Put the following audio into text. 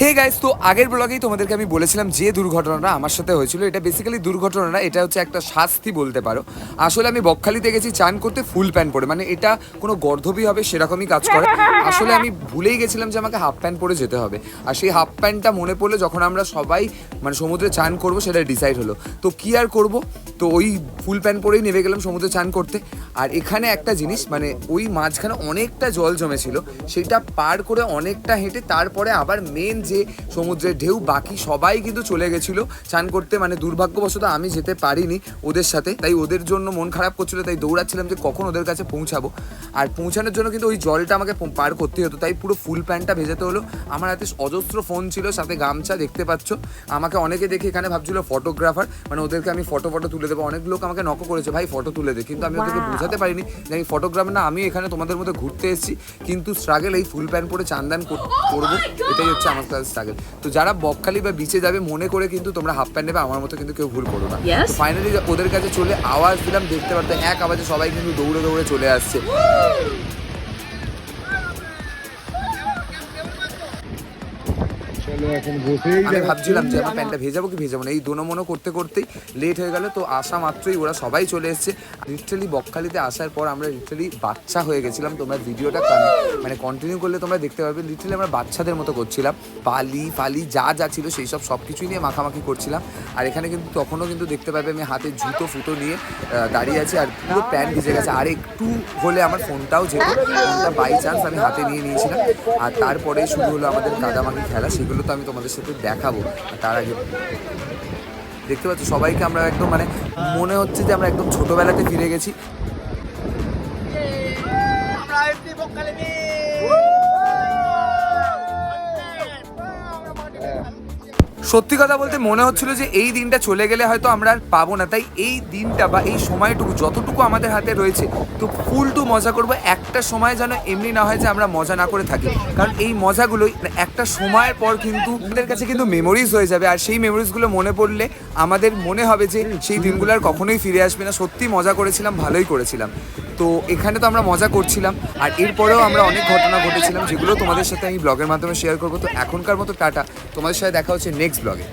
Hey guys তো আগের ব্লগেই তোমাদেরকে আমি বলেছিলাম যে দুর্ঘটনাটা আমার সাথে হয়েছিল। এটা বেসিক্যালি দুর্ঘটনা না এটা হচ্ছে একটা শাস্তি বলতে পারো। আসলে আমি বকখালিতে গেছি, চান করতে ফুল প্যান্ট পরে মানে এটা কোনো গর্ধবই হবে সেরকমই কাজ করে। আসলে আমি ভুলেই গেছিলাম যে আমাকে হাফ প্যান্ট পরে যেতে হবে। আর সেই হাফ প্যান্টটা মনে পড়লে যখন আমরা সবাই মানে সমুদ্রে চান করব সেটা ডিসাইড হলো। তো কি আর করব? তো ওই ফুল প্যান্ট পরেই নেমে গেলাম সমুদ্রে চান করতে। আর এখানে একটা জিনিস মানে ওই মাঝখানে অনেকটা জল জমেছিল, সেটা পার করে অনেকটা হেঁটে, তারপরে আবার মেন যে সমুদ্রের ঢেউ বাকি সবাই কিন্তু চলে গেছিল। চান করতে মানে দুর্ভাগ্যবশত আমি যেতে পারিনি ওদের সাথে। তাই ওদের জন্য মন খারাপ করছিল তাই দৌড়াচ্ছিলাম যে কখন ওদের কাছে পৌঁছাবো। আর পৌঁছানোর জন্য কিন্তু ওই জলটা আমাকে পার করতে হতো। তাই পুরো ফুল প্যান্টটা ভেজাতে হলো। আমার হাতে অজস্র ফোন ছিল সাথে গামছা দেখতে পাচ্ছ। আমাকে অনেকে দেখে এখানে ভাবছিল ফটোগ্রাফার মানে ওদেরকে আমি ফটো ফটো তুলে দেবো। অনেক লোক আমাকে নক করেছে ভাই ফটো তুলে দে। কিন্তু আমি ওদেরকে বোঝাতে পারিনি যে আমি ফটোগ্রাফার না আমি এখানে তোমাদের মধ্যে ঘুরতে এসেছি। কিন্তু স্ট্রাগল এই ফুল প্যান্ট পরে চান্দান কর- করব। এটাই হচ্ছে আমার কাছে স্ট্রাগল তো যারা বকখালি বা বিচে যাবে মনে করে কিন্তু তোমরা হাফ প্যান্ট নেবে আমার মতো কিন্তু কেউ ভুল করো না। ফাইনালি ওদের কাছে চলে আওয়াজ দিলাম দেখতে পারতে এক আওয়াজে সবাই কিন্তু দৌড়ে দৌড়ে চলে আসছে। আমি ভাবছিলাম যে আমার প্যান্টটা ভেজাবো কি ভেজাবো না এই দোনো মনো করতে করতেই লেট হয়ে গেল তো আসা মাত্রই ওরা সবাই চলে এসেছে। লিটারালি বকখালিতে আসার পর আমরা লিটারালি বাচ্চা হয়ে গেছিলাম তোমরা ভিডিওটা মানে কন্টিনিউ করলে তোমরা দেখতে পারবে লিটারালি আমরা বাচ্চাদের মতো করছিলাম। পালি ফালি যা যা ছিল সেই সব সব কিছুই নিয়ে মাখামাখি করছিলাম। আর এখানে কিন্তু তখনও কিন্তু দেখতে পাবে আমি হাতে জুতো ফুটো নিয়ে দাঁড়িয়ে আছি আর পুরো প্যান্ট ভিজে গেছে। আর একটু হলে আমার ফোনটাও যেত ফোনটা বাই চান্স আমি হাতে নিয়ে নিয়েছিলাম। আর তারপরে শুরু হলো আমাদের কাদামাখি খেলা সেগুলো তো আমি তোমাদের সাথে দেখাবো। তার আগে দেখতে পাচ্ছ সবাইকে আমরা একদম মানে মনে হচ্ছে যে আমরা একদম ছোটবেলাতে ফিরে গেছি। সত্যি কথা বলতে মনে হচ্ছিল যে এই দিনটা চলে গেলে হয়তো আমরা আর পাবো না। তাই এই দিনটা বা এই সময়টুকু যতটুকু আমাদের হাতে রয়েছে, তো ফুল টু মজা করব। একটা সময় যেন এমনি না হয় যে আমরা মজা না করে থাকি। কারণ এই মজাগুলোই একটা সময়ের পর কিন্তু আমাদের কাছে কিন্তু মেমোরিজ হয়ে যাবে। আর সেই মেমোরিজগুলো মনে পড়লে আমাদের মনে হবে যে সেই দিনগুলো আর কখনোই ফিরে আসবে না। সত্যি মজা করেছিলাম, ভালোই করেছিলাম। তো এখানে তো আমরা মজা করছিলাম। আর এরপরেও আমরা অনেক ঘটনা ঘটেছিলাম, যেগুলো তোমাদের সাথে আমি ব্লগের মাধ্যমে শেয়ার করব। তো এখনকার মতো টাটা। তোমাদের সাথে দেখা হচ্ছে নেক্সট Volkswagen.